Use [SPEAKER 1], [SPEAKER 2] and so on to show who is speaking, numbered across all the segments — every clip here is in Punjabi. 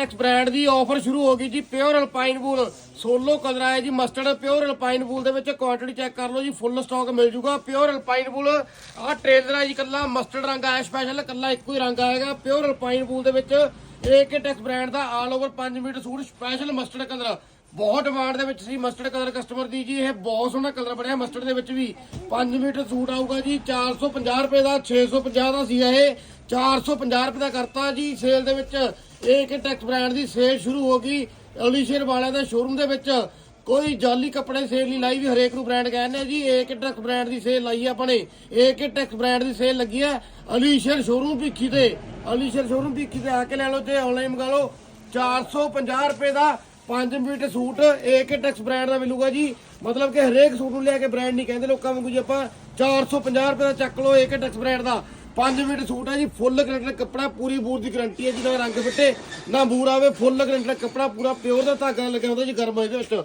[SPEAKER 1] ਐਕਸ ਬ੍ਰਾਂਡ ਦੀ ਆਫਰ ਸ਼ੁਰੂ ਹੋ ਗਈ ਜੀ pure alpine wool solo colour ਆਇਆ ਜੀ ਮਸਟਰਡ ਪਿਓਰ ਅਲਪਾਈਨ ਵੂਲ ਦੇ ਵਿੱਚ ਕੁਆਂਟੀਟੀ ਚੈੱਕ ਕਰ ਲਓ ਜੀ ਫੁੱਲ ਸਟਾਕ ਮਿਲ ਜੂਗਾ। ਪਿਓਰ ਅਲਪਾਈਨ ਵੂਲ ਆਹ ਟ੍ਰੇਲਰ ਹੈ ਜੀ ਕੱਲਾ ਮਸਟਰਡ ਰੰਗ ਆਇਆ ਸਪੈਸ਼ਲ ਕੱਲਾ ਇੱਕੋ ਹੀ ਰੰਗ ਆਏਗਾ। ਪਿਓਰ ਅਲਪਾਈਨ ਵੂਲ ਦੇ ਵਿੱਚ ਏਕੇ ਟੈਕਸ ਬ੍ਰਾਂਡ ਦਾ all over 5 meter suit special mustard colour. ਬਹੁਤ ਡਿਮਾਂਡ ਦੇ ਵਿੱਚ ਸੀ ਮਸਟਰਡ ਕਲਰ ਕਸਟਮਰ ਦੀ ਜੀ, ਇਹ ਬਹੁਤ ਸੋਹਣਾ ਕਲਰ ਬਣਿਆ ਮਸਟਰਡ ਦੇ ਵਿੱਚ ਵੀ। 5 ਮੀਟਰ ਸੂਟ ਆਊਗਾ ਜੀ 450 ਰੁਪਏ ਦਾ 650 ਦਾ ਸੀ ਇਹ। 450 ਰੁਪਏ ਦਾ ਕਰਤਾ ਜੀ ਸੇਲ ਦੇ ਵਿੱਚ। ਏਕੇ ਟੈਕਸ ਬ੍ਰਾਂਡ ਦੀ ਸੇਲ ਸ਼ੁਰੂ ਹੋ ਗਈ। ਅਲੀਸ਼ੇਰ ਵਾਲਿਆਂ ਦੇ ਸ਼ੋਰੂਮ ਦੇ ਵਿੱਚ। ਕੋਈ ਜਾਲੀ ਕੱਪੜੇ ਸੇਲ ਨਹੀਂ ਲਾਈ ਵੀ ਹਰੇਕ ਨੂੰ ਬ੍ਰਾਂਡ ਕਹਿੰਦੇ ਆ ਜੀ ਏਕੇ ਟੈਕਸ ਬ੍ਰਾਂਡ ਦੀ ਸੇਲ ਲਾਈ ਆ ਆਪਣੇ ਏਕੇ ਟੈਕਸ ਬ੍ਰਾਂਡ ਦੀ ਸੇਲ ਲੱਗੀ ਹੈ ਅਲੀਸ਼ੇਰ ਸ਼ੋਰੂਮ ਭਿੱਖੀ ਤੇ। ਅਲੀਸ਼ੇਰ ਸ਼ੋਰੂਮ ਭਿੱਖੀ ਤੇ ਆ ਕੇ ਲੈ ਲਓ ਤੇ ਆਨਲਾਈਨ ਮੰਗਾ ਲਓ। 450 ਰੁਪਏ ਦਾ 5 metre suit AK Tex brand ਦਾ ਮਿਲੂਗਾ ਜੀ। ਮਤਲਬ ਕਿ ਹਰੇਕ ਸੂਟ ਨੂੰ ਲੈ ਕੇ ਬ੍ਰਾਂਡ ਨਹੀਂ ਕਹਿੰਦੇ ਲੋਕਾਂ ਵਾਂਗੂ ਜੀ ਆਪਾਂ। 450 ਰੁਪਏ ਦਾ ਚੱਕ ਲਓ ਏਕੇ ਟੈਕਸ ਬ੍ਰਾਂਡ ਦਾ। 5 ਮੀਟਰ ਸੂਟ ਹੈ ਜੀ, ਫੁੱਲ ਗਰੰਟਡ ਕੱਪੜਾ, ਪੂਰੀ ਬੂਰ ਦੀ ਗਰੰਟੀ ਹੈ ਜਿਹਦਾ ਰੰਗ ਫਿੱਟੇ, ਨਾ ਬੂਰ ਆਵੇ, ਫੁੱਲ ਗਰੰਟਡ ਕੱਪੜਾ ਪੂਰਾ ਪਿਓਰ ਦਾ ਧਾਗਾ ਲੱਗਿਆ ਹੁੰਦਾ ਜੀ ਗਰਮ ਇਹਦੇ ਵਿੱਚ।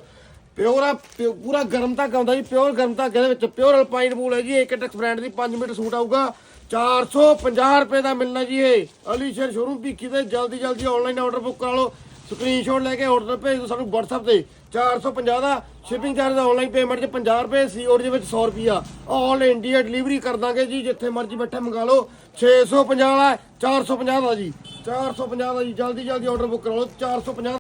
[SPEAKER 1] ਪਿਓਰ ਆ, ਪਿਓ- ਪੂਰਾ ਗਰਮ ਧਾਗਾ ਹੁੰਦਾ ਜੀ, ਪਿਓਰ ਗਰਮ ਧਾਗੇ ਦੇ ਵਿੱਚ। ਪਿਓਰ ਅਲਪਾਈਨ ਵੂਲ ਹੈ ਜੀ, ਇੱਕ ਟੈਕਸ ਬ੍ਰਾਂਡ ਦੀ 5 ਮੀਟਰ ਸੂਟ ਆਊਗਾ। 450 ਰੁਪਏ ਦਾ ਮਿਲਣਾ ਜੀ ਇਹ। ਅਲੀਸ਼ਰ ਸ਼ੋਰੂਮ ਭੀਖੀ ਤੇ ਜਲਦੀ ਜਲਦੀ ਆਨਲਾਈਨ ਆਰਡਰ ਬੁੱਕ ਕਰਾ ਲਓ। ਸਕਰੀਨਸ਼ਾਟ ਲੈ ਕੇ ਆਰਡਰ ਭੇਜ ਦਿਓ ਸਾਨੂੰ WhatsApp ਤੇ। 450 ਦਾ ਸ਼ਿਪਿੰਗ ਚਾਰਜ ਆਨਲਾਈਨ ਪੇਮੈਂਟ 'ਚ 50 ਰੁਪਏ ਸੀਓਡੀ ਦੇ ਵਿੱਚ 100 ਰੁਪਿਆ ਆਲ ਇੰਡੀਆ ਡਿਲੀਵਰੀ ਕਰ ਦਾਂਗੇ ਜੀ, ਜਿੱਥੇ ਮਰਜ਼ੀ ਬੈਠੇ ਮੰਗਾ ਲਓ। 650 ਵਾਲਾ 450 ਦਾ ਜੀ। 450 ਦਾ ਜੀ ਜਲਦੀ ਜਲਦੀ ਆਰਡਰ ਬੁੱਕ ਕਰਾ ਲਓ 450